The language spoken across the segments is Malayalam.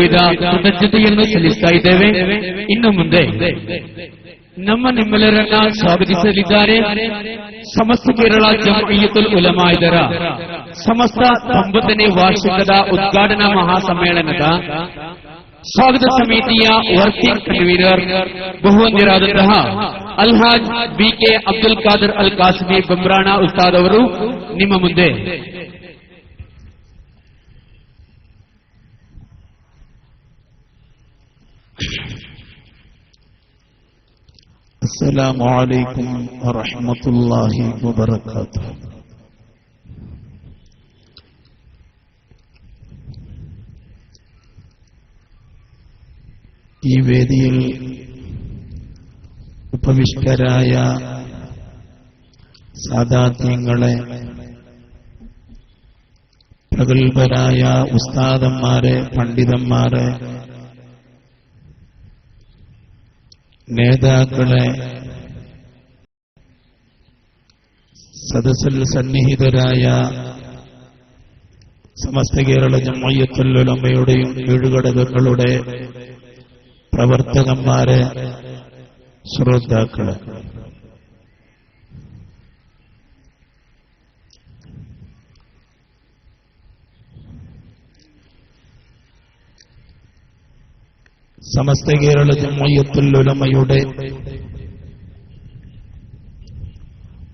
ತುಂಬಿದ ಕೃತಜ್ಞತೆಯನ್ನು ಸಲ್ಲಿಸ್ತಾ ಇದ್ದೇವೆ. ಇನ್ನು ಮುಂದೆ ನಮ್ಮ ನಿಮ್ಮೆಲ್ಲರನ್ನ ಸ್ವಾಗತಿಸಲಿದ್ದಾರೆ. ಸಮಸ್ತ ಕೇರಳ ಜಮಯಿಯತುಲ್ ಉಲಮಾ ಇದರ ಸಮಸ್ತ ಒಂಬತ್ತನೇ ವಾರ್ಷಿಕದ ಉದ್ಘಾಟನಾ ಮಹಾಸಮ್ಮೇಳನದ ಸ್ವಾಗತ ಸಮಿತಿಯ ವರ್ಕಿಂಗ್ ಕನ್ವೀನರ್ ಬಹುವಂದಿರಾದಂತಹ ಅಲ್ಹಾಜ್ ಬಿಕೆ ಅಬ್ದುಲ್ ಖಾದರ್ ಅಲ್ ಕಾಸ್ಮಿ ಬಂಬ್ರಾಣ ಉಸ್ತಾದ್ ಅವರು ನಿಮ್ಮ ಮುಂದೆ السلام عليكم ورحمة الله وبركاته ഈ വേദിയിൽ ഉപവിഷ്ടരായ സാദാത്യങ്ങളെ പ്രഗത്ഭരായ ഉസ്താദന്മാരെ പണ്ഡിതന്മാരെ നേതാക്കളെ സദസ്സിൽ സന്നിഹിതരായ സമസ്ത കേരള ജമ്മയ്യത്തുലമയുടെയും ഏഴുഘടകങ്ങളുടെ പ്രവർത്തകന്മാരെ ശ്രോതാക്കളെ. സമസ്ത കേരള ജമ്മയ്യത്തുലമയുടെ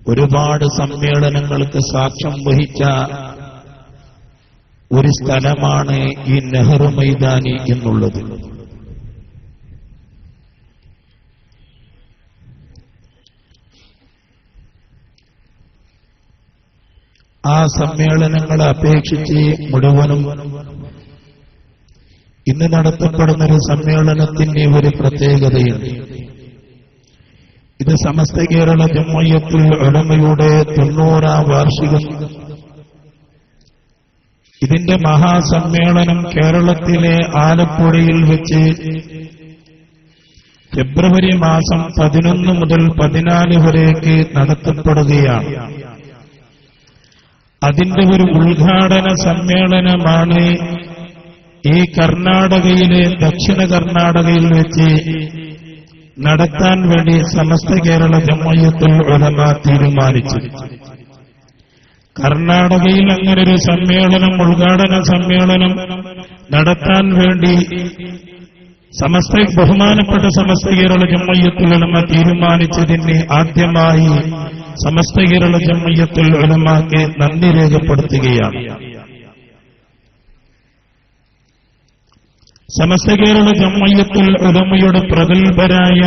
ഒരുപാട് സമ്മേളനങ്ങൾക്ക് സാക്ഷ്യം വഹിച്ച ഒരു സ്ഥലമാണ് ഈ നെഹ്റു മൈതാനി എന്നുള്ളത്. ആ സമ്മേളനങ്ങളെ അപേക്ഷിച്ച് മുഴുവനും ഇന്ന് നടത്തപ്പെടുന്ന ഒരു സമ്മേളനത്തിന്റെ ഒരു പ്രത്യേകതയുണ്ട്. ഇത് സമസ്ത കേരള ജമ്മയ്യത്തുൽ ഉടമയുടെ തൊണ്ണൂറാം വാർഷികം ഇതിന്റെ മഹാസമ്മേളനം കേരളത്തിലെ ആലപ്പുഴയിൽ വെച്ച് ഫെബ്രുവരി മാസം പതിനൊന്ന് മുതൽ പതിനാല് വരേക്ക് നടത്തപ്പെടുകയാണ്. അതിന്റെ ഒരു ഉദ്ഘാടന സമ്മേളനമാണ് ഈ കർണാടകയിലെ ദക്ഷിണ കർണാടകയിൽ വെച്ച് നടത്താൻ വേണ്ടി സമസ്ത കേരള ജമ്മയത്തിൽ ഉലമ തീരുമാനിച്ചു. കർണാടകയിൽ അങ്ങനൊരു സമ്മേളനം ഉദ്ഘാടന സമ്മേളനം നടത്താൻ വേണ്ടി സമസ്ത ബഹുമാനപ്പെട്ട സമസ്ത കേരള ജമ്മയത്തിൽ ഉലമ തീരുമാനിച്ചതിന് ആദ്യമായി സമസ്ത കേരള ജമ്മയത്തുൽ ഉലമക്ക് നന്ദി രേഖപ്പെടുത്തുകയാണ്. സമസ്ത കേരള ജമ്മയ്യത്തുൽ ഉലമയുടെ പ്രഗത്ഭരായ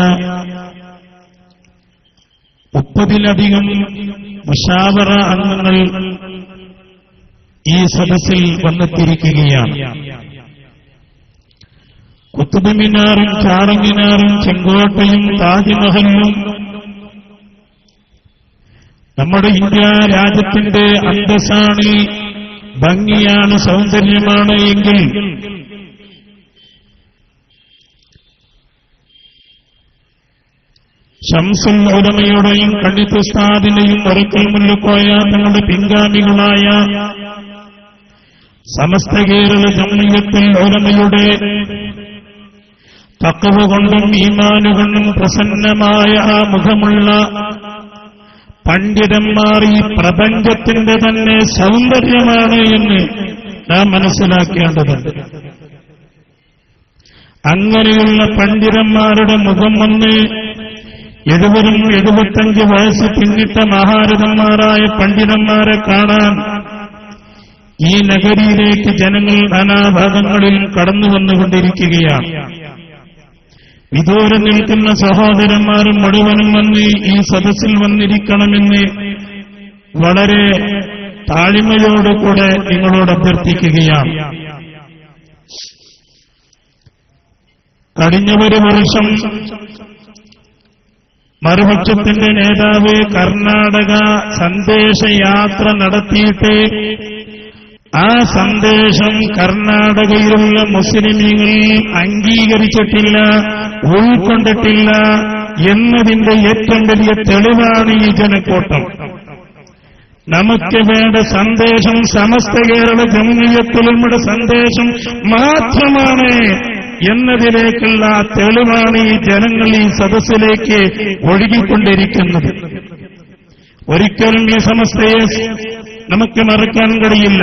മുപ്പതിലധികം മുഷാവറ അംഗങ്ങൾ ഈ സദസ്സിൽ വന്നെത്തിയിരിക്കുകയാണ്. കുത്തുബ് മിനാറും ചാറങ്ങിനാറും ചെങ്കോട്ടയും താജ്മഹലും നമ്മുടെ ഇന്ത്യ രാജ്യത്തിന്റെ അന്തസ്സാണ് ഭംഗിയാണ് സൗന്ദര്യമാണ് എങ്കിൽ ഷംസുൽ ഉടമയുടെയും കണ്ണിത്തുസ്താദിന്റെയും ഒരിക്കൽ മുല്ലുക്കോയ തങ്ങളുടെ പിൻഗാമികളായ സമസ്ത കേരള ജമ്മിയത്തിൽ ഉടമയുടെ തക്കവ കൊണ്ടും ഈമാനുകൊണ്ടും പ്രസന്നമായ ആ മുഖമുള്ള പണ്ഡിതന്മാർ ഈ പ്രപഞ്ചത്തിന്റെ തന്നെ സൗന്ദര്യമാണ് എന്ന് നാം മനസ്സിലാക്കേണ്ടതുണ്ട്. അങ്ങനെയുള്ള പണ്ഡിതന്മാരുടെ മുഖം വന്ന് എഴുപതും എഴുപത്തഞ്ച് വയസ്സ് പിന്നിട്ട മഹാരഥന്മാരായ പണ്ഡിതന്മാരെ കാണാൻ. ഈ നഗരിയിലേക്ക് ജനങ്ങൾ നാനാഭാഗങ്ങളിൽ കടന്നു വന്നുകൊണ്ടിരിക്കുകയാണ്. വിദൂരം നിൽക്കുന്ന സഹോദരന്മാരും മുഴുവനും വന്ന് ഈ സദസ്സിൽ വന്നിരിക്കണമെന്ന് വളരെ താഴ്മയോടുകൂടെ നിങ്ങളോട് അഭ്യർത്ഥിക്കുകയാണ്. കഴിഞ്ഞ ഒരു വർഷം മറുപക്ഷത്തിന്റെ നേതാവ് കർണാടക സന്ദേശയാത്ര നടത്തിയിട്ട് ആ സന്ദേശം കർണാടകയിലുള്ള മുസ്ലിമീങ്ങൾ അംഗീകരിച്ചിട്ടില്ല ഉൾക്കൊണ്ടിട്ടില്ല എന്നതിന്റെ ഏറ്റവും വലിയ തെളിവാണ് ഈ ജനക്കൂട്ടം. നമുക്ക് വേണ്ട സന്ദേശം സമസ്ത കേരള ജമ്മിയത്തിലുമുടെ സന്ദേശം മാത്രമാണ് എന്നതിലേക്കുള്ള തെളിവാണ് ഈ ജനങ്ങൾ ഈ സദസ്സിലേക്ക് ഒഴുകിക്കൊണ്ടിരിക്കുന്നത്. ഒരിക്കലും ഈ സമസ്തയെ നമുക്ക് മറക്കാൻ കഴിയില്ല.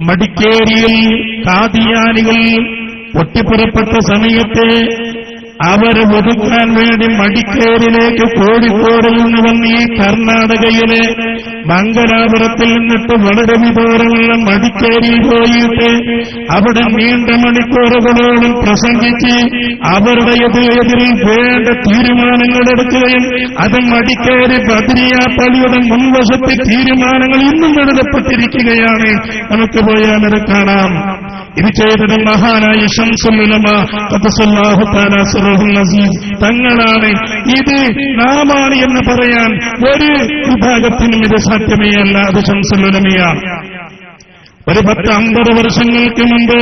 മടിക്കേരിയിൽ കാതിയാനികൾ പൊട്ടിപ്പുറപ്പെട്ട സമയത്ത് അവരെ ഒതുക്കാൻ വേണ്ടി മടിക്കേരിലേക്ക് കോഴിക്കോടിൽ നിന്ന് വന്ന് ഈ കർണാടകയിലെ മംഗലാപുരത്തിൽ നിന്നിട്ട് വളരെ വിദൂരമുള്ള മടിക്കേരി പോയിട്ട് അവിടെ നീണ്ട മണിക്കൂറുകളോളം പ്രസംഗിച്ച് അവരുടെ എതിരെതിരിൽ വേണ്ട തീരുമാനങ്ങൾ എടുക്കുകയും അത് മടിക്കേരി ബദ്രിയ പള്ളിയുടെ മുൻവശത്തെ തീരുമാനങ്ങൾ ഇന്നും എഴുതപ്പെട്ടിരിക്കുകയാണ്. നമുക്ക് പോയാൽ അത് കാണാം. ഇത് ചെയ്തത് മഹാനായ തങ്ങളാണ്. ഇത് നാമാണ് എന്ന് പറയാൻ ഒരു വിഭാഗത്തിനും ഇത് അല്ല അത് ഷംസുലുലമയാണ് ഒരു പത്ത് അമ്പത് വർഷങ്ങൾക്ക് മുമ്പ്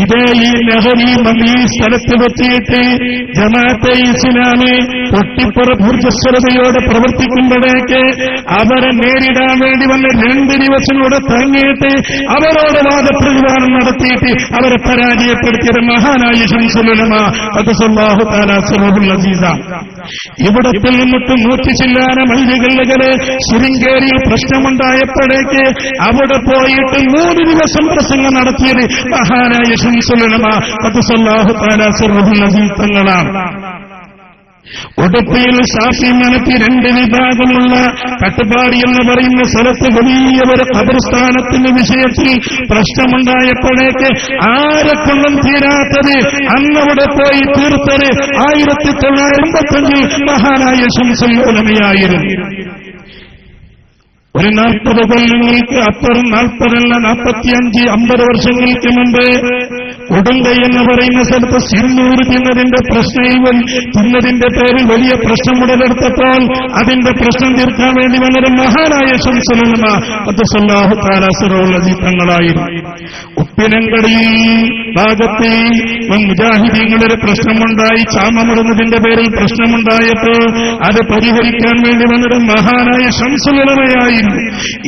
ഇതേ ഈ ലഹരി ഈ സ്ഥലത്ത് വെച്ചിട്ട് ജമാഅത്തെ ഇസ്ലാമി പൊട്ടിപ്പുറ ഭൂർജസ്വരതയോടെ പ്രവർത്തിക്കുമ്പോഴേക്ക് അവരെ നേരിടാൻ വേണ്ടി വന്ന് രണ്ട് ദിവസം കൂടെ തങ്ങിയിട്ട് അവരോട് വാദപ്രതിവാദം നടത്തിയിട്ട് അവരെ പരാജയപ്പെടുത്തിയത് മഹാനായ ഷംസുലമ അത് സല്ലാഹു താലാസുറബുൽ അസീസ. ഇവിടത്തിൽ നിന്നിട്ട് നൂറ്റി ചില്ലാന മല്ലികളിലെ ശൃംഗേരിയിൽ പ്രശ്നമുണ്ടായപ്പോഴേക്ക് അവിടെ പോയിട്ട് മൂന്ന് ദിവസം പ്രസംഗം നടത്തിയത് മഹാനായ ഷംസുലമ അത് സല്ലാഹു താലാസുറബുൽ അസീസ് തങ്ങളാണ്. ഉടുപ്പിയിൽ ഷാഫി മനത്തി രണ്ട് വിഭാഗമുള്ള കട്ടുപാടി എന്ന് പറയുന്ന സ്ഥലത്ത് വലിയ ഒരു കബർസ്ഥാനത്തിന്റെ വിഷയത്തിൽ പ്രശ്നമുണ്ടായപ്പോഴേക്ക് ആരെക്കൊണ്ടും തീരാത്തത് അന്നവിടെ പോയി തീർത്തത് ആയിരത്തി തൊള്ളായിരത്തി അമ്പത്തഞ്ചിൽ മഹാനായ ശംസുലമയായിരുന്നു ഒരു നാൽപ്പത് കൊല്ലങ്ങൾക്ക് അപ്പുറം നാൽപ്പതല്ല നാൽപ്പത്തിയഞ്ച് അമ്പത് വർഷങ്ങൾക്ക് മുമ്പ് കൊടുങ്കൈ എന്ന് പറയുന്ന സ്ഥലത്ത് സിന്നൂർ തിന്നതിന്റെ പ്രശ്നം തിന്നതിന്റെ പേരിൽ വലിയ പ്രശ്നം ഉടലെടുത്തപ്പോൾ അതിന്റെ പ്രശ്നം തീർക്കാൻ വേണ്ടി വളരെ മഹാനായ ശംസലുമ. അത് സല്ലാഹു താലാസുറുള്ള തങ്ങളായിരുന്നു. ഉപ്പിനങ്കടി ഭാഗത്ത് മുജാഹിദീങ്ങളൊരു പ്രശ്നമുണ്ടായി ചാമമിടുന്നതിന്റെ പേരിൽ പ്രശ്നമുണ്ടായപ്പോൾ അത് പരിഹരിക്കാൻ വേണ്ടി വന്നൊരു മഹാനായ ശംസലമയായിരുന്നു.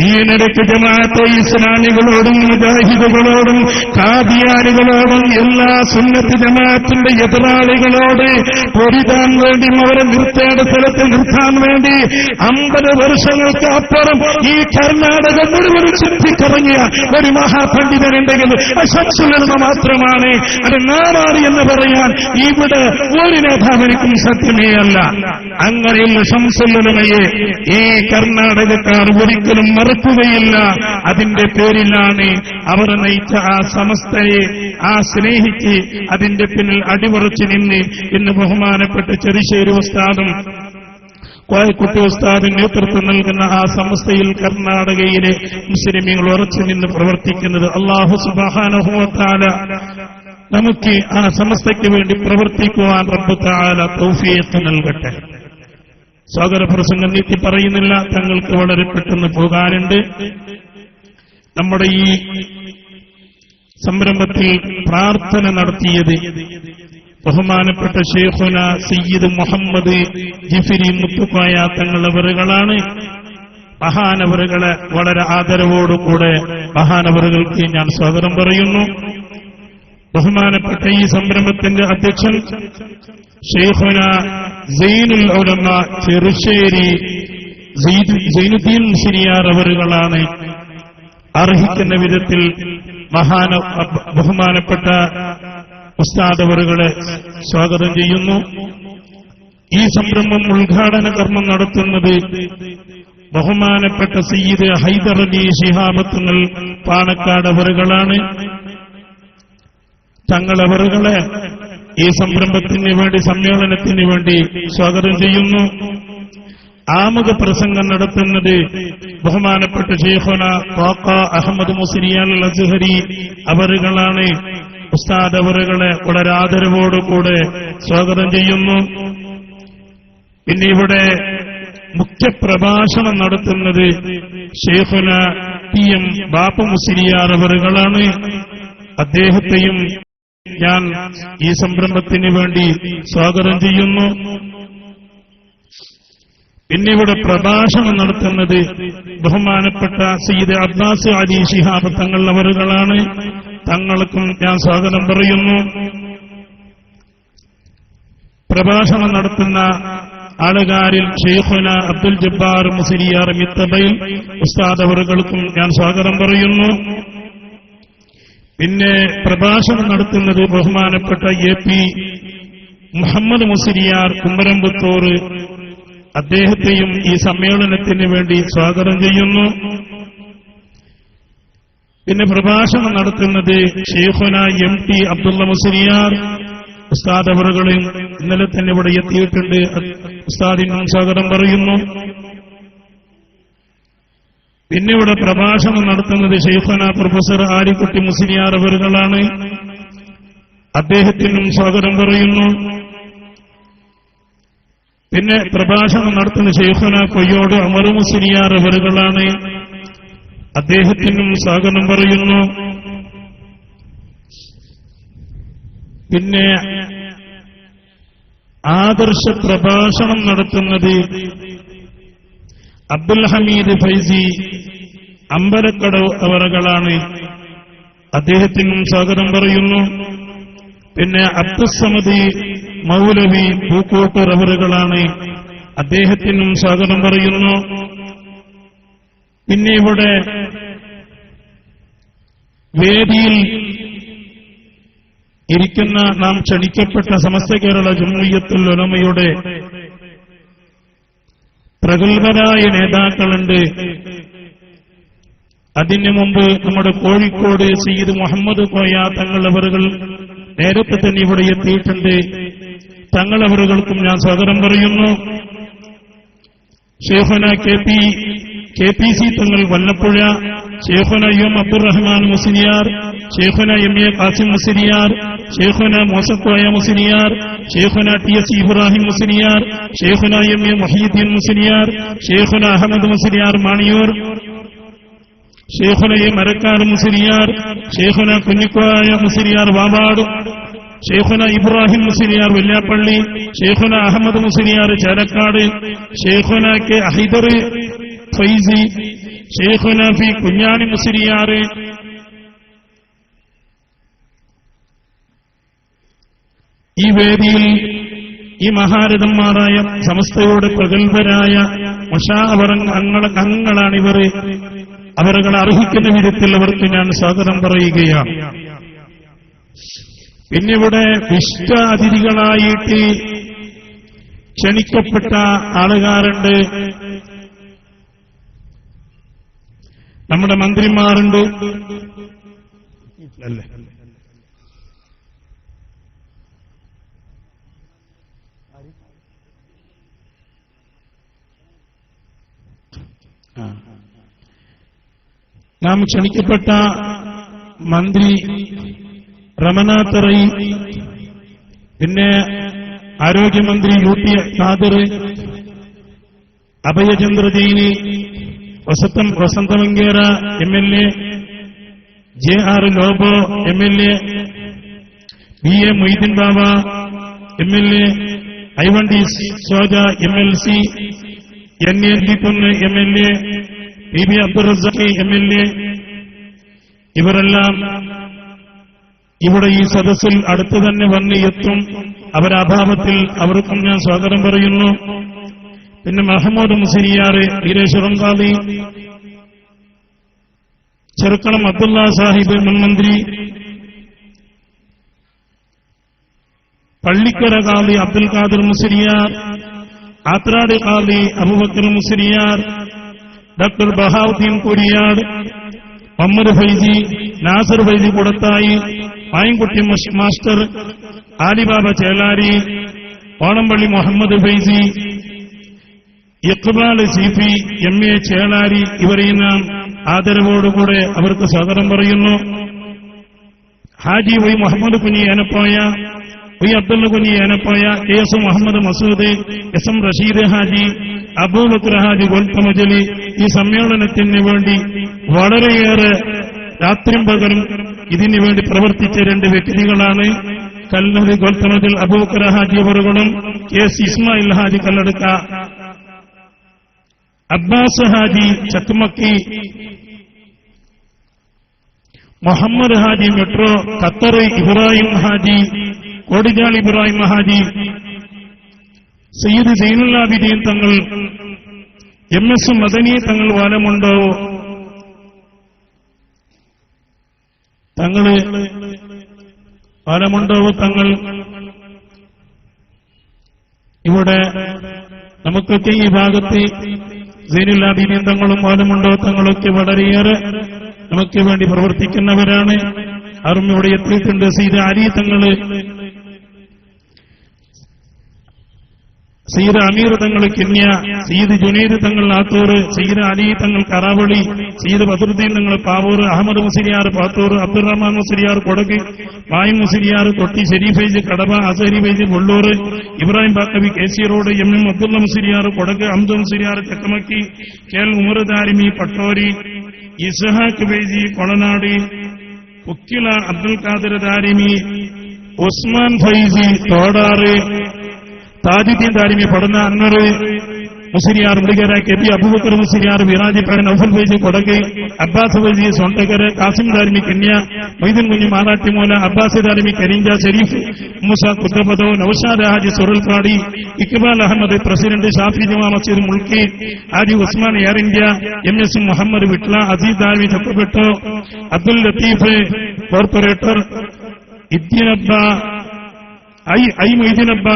ഈയിടയ്ക്ക് ജമാഅത്തെ ഇസ്ലാമികളോടും മുജാഹിദുകളോടും കാദിയാനികളോടും എല്ലാ സുന്നത്ത് ജമാഅത്തിന്റെ എതിരാളികളോട് പൊരുതാൻ വേണ്ടി അവരെ നിർത്തേണ്ട സ്ഥലത്തിൽ നിർത്താൻ വേണ്ടി അമ്പത് വർഷങ്ങൾക്ക് അപ്പുറം ഈ കർണാടക മുഴുവൻ ചുറ്റിക്കറങ്ങിയ ഒരു മഹാപണ്ഡിതനുണ്ടെങ്കിൽ ശംസുലമ മാത്രമാണ്. അത് നാടാണ് എന്ന് പറയാൻ ഇവിടെ ഒരു നേതാവിനും സത്യമേ അല്ല. അങ്ങനെയുള്ള ശംസുലമയെ ഈ കർണാടകക്കാർ ഒരിക്കലും മറക്കുകയില്ല. അതിന്റെ പേരിലാണ് അവർ നയിച്ച ആ സമസ്തയെ ആ സ്നേഹിച്ച് അതിന്റെ പിന്നിൽ അടിമുറച്ച് നിന്ന് എന്ന് ബഹുമാനപ്പെട്ട ചെറിശ്ശേരി ഉസ്താദും കോയക്കുട്ടി ഉസ്താദിന് നേതൃത്വം നൽകുന്ന ആ സമസ്തയിൽ കർണാടകയിലെ മുസ്ലിമീങ്ങൾ ഉറച്ചു നിന്ന് പ്രവർത്തിക്കുന്നത് അള്ളാഹു സുബാനുഭവത്താല നമുക്ക് ആ സമസ്തയ്ക്ക് വേണ്ടി പ്രവർത്തിക്കുവാൻ റബ്ബുത്താല താല തൗഫിയത്ത് നൽകട്ടെ. സ്വാഗത പ്രസംഗം നീട്ടി പറയുന്നില്ല തങ്ങൾക്ക് വളരെ പെട്ടെന്ന് പോകാനുണ്ട്. നമ്മുടെ ഈ സംരംഭത്തിൽ പ്രാർത്ഥന നടത്തിയത് ബഹുമാനപ്പെട്ട ഷെയ്ഖുന സയ്യിദ് മുഹമ്മദ് ജിഫിരി മുത്തുക്കായ തങ്ങളവറുകളാണ് മഹാനവറുകളെ വളരെ ആദരവോടുകൂടെ മഹാനവറുകൾക്ക് ഞാൻ സ്വാഗതം പറയുന്നു. ബഹുമാനപ്പെട്ട ഈ സംരംഭത്തിന്റെ അധ്യക്ഷൻ ഷെയ്ഖുന സൈനുൽ ഉലമ ചെറുശ്ശേരി സൈനുദ്ദീൻ മുഷിരിയാർ അവറുകളാണ്. അർഹിക്കുന്ന വിധത്തിൽ മഹാന ബഹുമാനപ്പെട്ട ഉസ്താദവറുകളെ സ്വാഗതം ചെയ്യുന്നു. ഈ സംരംഭം ഉദ്ഘാടന കർമ്മം നടത്തുന്നത് ബഹുമാനപ്പെട്ട സയ്യിദ് ഹൈദർ അലി ശിഹാബത്തുങ്ങൾ പാണക്കാട് അവറുകളാണ്. തങ്ങളവറുകളെ ഈ സംരംഭത്തിന് വേണ്ടി സമ്മേളനത്തിന് വേണ്ടി സ്വാഗതം ചെയ്യുന്നു. ആമുഖ പ്രസംഗം നടത്തുന്നത് ബഹുമാനപ്പെട്ട ഷെയ്ഖുന കോക്ക അഹമ്മദ് മുസിനിയാൽ അസ്ഹരി അവറുകളാണ്. ഉസ്താദ് അവറുകളെ വളരെ ആദരവോടുകൂടെ സ്വാഗതം ചെയ്യുന്നു. പിന്നെ ഇവിടെ മുഖ്യപ്രഭാഷണം നടത്തുന്നത് ഷെയ്ഖുന പി എം ബാപ്പ മുസിനിയാർ അവറുകളാണ്. അദ്ദേഹത്തെയും ഞാൻ ഈ സംരംഭത്തിന് വേണ്ടി സ്വാഗതം ചെയ്യുന്നു. പിന്നെ ഇവിടെ പ്രഭാഷണം നടത്തുന്നത് ബഹുമാനപ്പെട്ട സയ്യിദ് അബ്ബാസ് അലി ഷിഹാബ് തങ്ങൾ തങ്ങൾക്കും ഞാൻ സ്വാഗതം പറയുന്നു. പ്രഭാഷണം നടത്തുന്ന ആളുകാരിൽ ഷെയ്ഖുന അബ്ദുൽ ജബ്ബാർ മുസലിയാർ മിത്തബയിൽ ഉസ്താദ് അവറുകൾക്കും ഞാൻ സ്വാഗതം പറയുന്നു. പിന്നെ പ്രഭാഷണം നടത്തുന്നത് ബഹുമാനപ്പെട്ട എ പി മുഹമ്മദ് മുസിരിയാർ കുമ്പരമ്പത്തൂർ അദ്ദേഹത്തെയും ഈ സമ്മേളനത്തിന് വേണ്ടി സ്വാഗതം ചെയ്യുന്നു. പിന്നെ പ്രഭാഷണം നടത്തുന്നത് ഷെയ്ഖുന എം ടി അബ്ദുള്ള മുസലിയാർ. ഉസ്താദ് അവറുകളും ഇന്നലെ തന്നെ ഇവിടെ എത്തിയിട്ടുണ്ട്. ഉസ്താദിനും സ്വാഗതം പറയുന്നു. പിന്നെ ഇവിടെ പ്രഭാഷണം നടത്തുന്നത് ഷെയ്ഖുന പ്രൊഫസർ ആരിക്കുട്ടി മുസ്ലിയാർ അവറുകളാണ്. അദ്ദേഹത്തിനും സ്വാഗതം പറയുന്നു. പിന്നെ പ്രഭാഷണം നടത്തുന്ന ഷെയ്ഖുന കൊയ്യോട് അമർ മുസ്ലിയാർ അവറുകളാണ് അദ്ദേഹത്തിനും സ്വാഗതം പറയുന്നു. പിന്നെ ആദർശ പ്രഭാഷണം നടത്തുന്നത് അബ്ദുൽ ഹമീദ് ഫൈസി അമ്പലക്കടവ് അവറുകളാണ് അദ്ദേഹത്തിനും സ്വാഗതം പറയുന്നു. പിന്നെ അബ്ദുസമദി മൗലവി പൂക്കോട്ട് റവറുകളാണ് അദ്ദേഹത്തിനും സ്വാഗതം പറയുന്നു. പിന്നെ ഇവിടെ വേദിയിൽ ഇരിക്കുന്ന നാം ക്ഷണിക്കപ്പെട്ട സമസ്ത കേരള ജമ്മുയ്യത്തുൽ ഉലമയുടെ പ്രഗത്ഭരായ നേതാക്കളുണ്ട്. അതിനു മുമ്പ് നമ്മുടെ കോഴിക്കോട് സയ്യിദ് മുഹമ്മദ് കോയ തങ്ങളവറുകൾ നേരത്തെ തന്നെ ഇവിടെ എത്തിയിട്ടുണ്ട്. തങ്ങളവറുകൾക്കും ഞാൻ സ്വാഗതം പറയുന്നു. Shaikhuna K P K P C Thangal Vallappuzha Shaikhuna M Abdurahman Musliyar Shaikhuna M A Kasim Musliyar Shaikhuna Moosakoya Musliyar Shaikhuna T S Ibrahim Musliyar Shaikhuna M A Mohiyuddin Musliyar Shaikhuna Ahmed Musliyar Maniyoor Shaikhuna A Marakkar Musliyar Shaikhuna Kunhikoya Musliyar Vavad Shaikhuna Ibrahim Musliyar വെല്ലാപ്പള്ളി Shaikhuna Ahmed Musliyar Chelakkad Shaikhuna K അഹിദർ Faizy ഷെയ്ഖുന ഫി കുഞ്ഞാണി മുസ്ലിയാർ. ഈ വേദിയിൽ ഈ മഹാരഥന്മാരായ സമസ്തയോട് പ്രഗത്ഭരായ അംഗങ്ങളാണിവർ അവരുകൾ അർഹിക്കുന്ന വിധത്തിൽ അവർക്ക് ഞാൻ സ്വാഗതം പറയുകയാണ്. പിന്നിവിടെ വിശിഷ്ട അതിഥികളായിട്ട് ക്ഷണിക്കപ്പെട്ട ആളുകാരുണ്ട്. നമ്മുടെ മന്ത്രിമാരുണ്ട്. അല്ലേ? നാം ക്ഷണിക്കപ്പെട്ട മന്ത്രി റമനാത്തറൈ പിന്നെ ആരോഗ്യമന്ത്രി യു പി ഖാദർ അഭയചന്ദ്രജീനി വസന്തം വസന്തമങ്കേറ M L A J R Lobo M L A B A Moideen Bava M L A ഐവണ്ടി Soja M L C N A പൊന്ന് M L A P B Abdul Razak M L A ഇവരെല്ലാം ഇവിടെ ഈ സദസ്സിൽ അടുത്തു തന്നെ വന്ന് എത്തും. അവരഭാവത്തിൽ അവർക്കും ഞാൻ സ്വാഗതം പറയുന്നു. പിന്നെ മഹമ്മൂദ് മുസിനിയാറ് വീരേശ്വരം കാളി ചെറുക്കളം അബ്ദുള്ള സാഹിബ് മുൻമന്ത്രി പള്ളിക്കര കാളി അബ്ദുൽ ഖാദർ മുസിരിയാർ ആത്രാട് കാളി അബുബക്കർ മുസിരിയാർ ഡോക്ടർ ബഹാവുദ്ദീൻ കുരിയാട് മുഹമ്മദ് ഫൈജി നാസർ ഫൈജി കുടത്തായി മായൻകുട്ടി മഷ് master Alibaba Chelari Onampilly Muhammad Faizi Iqbal Iqbal P M A Chelari ഇവരെയും നാം ആദരവോടുകൂടെ അവർക്ക് സ്വാഗതം പറയുന്നു. Haji Y Muhammad Kunhi Yenepoya Y Abdulla Kunhi Yenepoya K S Muhammad Masood S M Rasheed Haji Abubakar Haji ഗോൽത്തമജലി ഈ സമ്മേളനത്തിന് വേണ്ടി വളരെയേറെ രാത്രിയും പകലും ഇതിനു വേണ്ടി പ്രവർത്തിച്ച രണ്ട് വ്യക്തികളാണ് കല്ലൂരി ഗോൽത്തമജൽ അബൂക്കര ഹാജി അവറുകളും കെ എസ് ഇസ്മായിൽ ഹാജി കല്ലടുക്ക. അബ്ബാസ് ഹാജി ചക്കുമക്കി Muhammad Haji metro Qatar Ibrahim Haji കോടിജാൾ Ibrahim Haji. Sayyid Zainulabideen Thangal M S Madani തങ്ങൾ വാലമുണ്ടോ? തങ്ങൾ ഫലമുണ്ടോ തങ്ങൾ. ഇവിടെ നമുക്കൊക്കെ ഈ ഭാഗത്ത് സൈനുല്ലാഭിനന്ദങ്ങളും ഫലമുണ്ടോ തങ്ങളൊക്കെ വളരെയേറെ നമുക്ക് വേണ്ടി പ്രവർത്തിക്കുന്നവരാണ്. അവരും എത്തിയിട്ടുണ്ട്. സീത അലി തങ്ങൾ സീദ അമീർ തങ്ങൾ കിന്യ സീദ് ജുനൈദ് തങ്ങൾ ആത്തൂർ സീദ് അലി തങ്ങൾ കറാവളി സീദ് ബദറുദ്ദീൻ തങ്ങൾ പാവൂർ അഹമ്മദ് മുസ്ലിയാർ പാത്തൂർ അബ്ദുറഹ്മാൻ മുസ്ലിയാർ കൊടക് വായു മുസ്ലിയാർ തൊട്ടി ഷെരീഫേജ് കടവ അസരി ഫൈജ് Kollur Ibrahim ബാക്കബി K C road M M Abdulla Musliyar Kodagu അംദു Musliyar ചക്കമക്കി കെ എൽ ഉമർ ദാരിമി പട്ടോരി ഇസഹാഖ് ബൈജി കൊളനാട് ഉക്കില അബ്ദുൽ ഖാദിർ ദാരിമി ഉസ്മാൻ ഫൈസി തോടാറ് താജുദ്ദീൻ താരിമി പടന്ന അന്നർ മുസ്ലിയാർ മൃഗര കെ പി അബൂബക്കർ മുസ്ലിയാർ വിറാജിപ്പേട നൌഫൽ ഫൈസി കൊടക് അബ്ബാസ് ഫൈസി സോണ്ടകർ കാസിം താരിമി കന്യ മൊയ്തീൻ കുഞ്ഞ് മാറാട്ടിമൂല അബ്ബാസ് താരിമി കരിഞ്ച ഷെരീഫ് മൂസ കുദ്ദബദോ നൌഷാദ് ഹാജി സുറൽക്കാടി ഇക്ബാൽ അഹമ്മദ് പ്രസിഡന്റ് ഷാഫി ജുമാ മസീദ് Mulki Haji Usman Air India M S Muhammad Vitla Asid Darimi ചക്കപ്പെട്ടോ അബ്ദുൽ ലത്തീഫ് കോർപ്പറേറ്റർ ഇദ്ദിനബ്ബ I I Moideenabba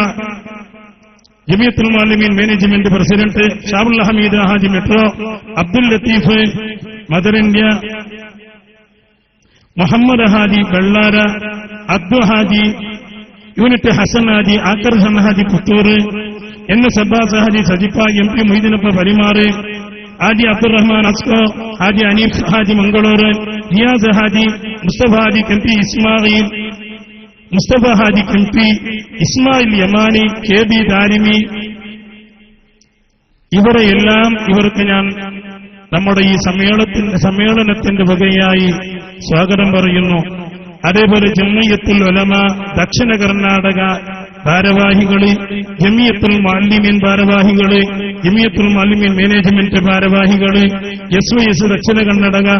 Jamiyyathul Muallimeen management president ഷാബുൽ Hameed Haji metro Abdul Latheef mother India Muhammad Haji ബള്ളാര Abdu Haji unit Hasan Haji ആക്കർ Hasan Haji Puttur N S Abbas Haji സജിപ്പ M P മൊയ്തീനപ്പ പരിമാറ് ഹാജി അബ്ദുറഹ്മാൻ അസ്കോ ഹാജി അനീഫ് ഹാജി മംഗളൂർ റിയാസ് ഹാജി മുസ്തഫ ഹാജി കെ പി ഇസ്മായിൽ മുസ്തഫ ഹാജി കെംപി ഇസ്മായിൽ യമാനി കെ ബി ദാരിമി. ഇവരെയെല്ലാം ഇവർക്ക് ഞാൻ നമ്മുടെ ഈ സമ്മേളനത്തിന്റെ സമ്മേളനത്തിന്റെ വകയായി സ്വാഗതം പറയുന്നു. അതേപോലെ ജമ്മിയത്തുൽ ഒലമ ദക്ഷിണ കർണാടക ഭാരവാഹികൾ ജമിയത്തുൽ മാലിമീൻ ഭാരവാഹികൾ ജമിയത്തുൽ മാലിന്യൻ മാനേജ്മെന്റ് ഭാരവാഹികൾ S Y S Dakshina Karnataka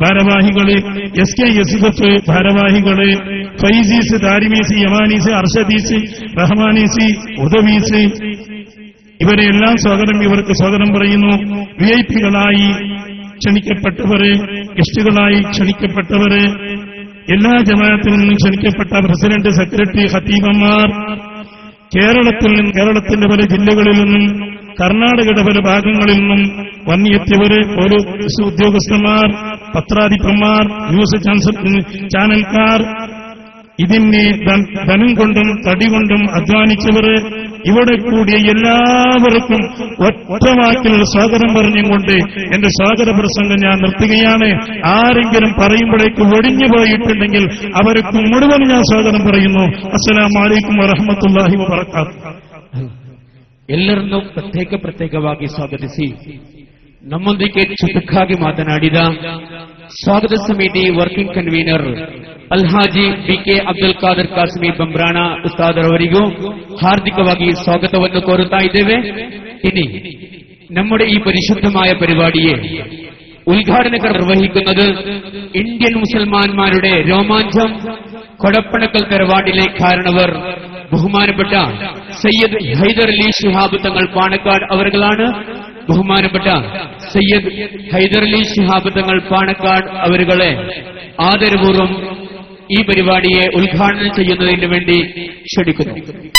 ഭാരവാഹികൾ എസ് കെ എഫ് ഭാരവാഹികൾ ഫൈസീസ് ദാരിമീസ് യമാനീസ് അർഷദീസ് റഹ്മാനീസ് ഉദവീസ് ഇവരെല്ലാം സ്വാഗതം ഇവർക്ക് സ്വാഗതം പറയുന്നു. വി ഐ പികളായി ക്ഷണിക്കപ്പെട്ടവര് ഗസ്റ്റുകളായി ക്ഷണിക്കപ്പെട്ടവര് എല്ലാ ജമാഅത്തിൽ നിന്നും ക്ഷണിക്കപ്പെട്ട പ്രസിഡന്റ് സെക്രട്ടറി ഹത്തീബന്മാർ കേരളത്തിൽ നിന്നും കേരളത്തിന്റെ പല ജില്ലകളിൽ നിന്നും കർണാടകയുടെ പല ഭാഗങ്ങളിൽ നിന്നും വന്നിയെത്തിയവര് ഓരോ ഉദ്യോഗസ്ഥന്മാർ പത്രാധിപന്മാർ ന്യൂസ് ചാൻസ- ചാനൽക്കാർ ഇതിനെ ധൻ- ധനം കൊണ്ടും തടി കൊണ്ടും അധ്വാനിച്ചവര് ഇവിടെ കൂടിയ എല്ലാവർക്കും ഒറ്റ വാക്കിൽ സ്വാഗതം പറഞ്ഞുകൊണ്ട് എന്റെ സ്വാഗത പ്രസംഗം ഞാൻ നിർത്തുകയാണ് ആരെങ്കിലും പറയുമ്പോഴേക്ക് ഒടിഞ്ഞു പോയിട്ടുണ്ടെങ്കിൽ അവർക്ക് മുഴുവൻ ഞാൻ സ്വാഗതം പറയുന്നു അസ്സലാമലൈക്കും വറഹമത്തല്ലാഹി വബർക്കാത്തു ಎಲ್ಲರನ್ನೂ ಪ್ರತ್ಯೇಕ ಪ್ರತ್ಯೇಕವಾಗಿ ಸ್ವಾಗತಿಸಿ ನಮ್ಮೊಂದಿಗೆ ಚುಟುಕಾಗಿ ಮಾತನಾಡಿದ ಸ್ವಾಗತ ಸಮಿತಿ working convener Alhaji BK Abdul Khader Qasmi Bambrana ಉಸ್ತಾದರವರಿಗೂ ಹಾರ್ದಿಕವಾಗಿ ಸ್ವಾಗತವನ್ನು ಕೋರುತ್ತಾ ಇದ್ದೇವೆ ഇനി നമ്മുടെ ഈ പരിശുദ്ധമായ പരിപാടിയെ ഉദ്ഘാടന നിർവഹിക്കുന്നത് ഇന്ത്യൻ മുസൽമാന്മാരുടെ രോമാഞ്ചം കൊടപ്പണക്കൽ തറവാടിലെ കാരണവർ ബഹുമാനപ്പെട്ട സയ്യദ് ഹൈദർ അലി ശിഹാബ് തങ്ങൾ പാണക്കാട് അവരുകളാണ് ബഹുമാനപ്പെട്ട സയ്യദ് ഹൈദർലി ശിഹാബ് തങ്ങൾ പാണക്കാട് അവരുകളെ ആദരപൂർവം ഈ പരിപാടിയെ ഉദ്ഘാടനം ചെയ്യുന്നതിന് വേണ്ടി ക്ഷണിക്കുന്നു.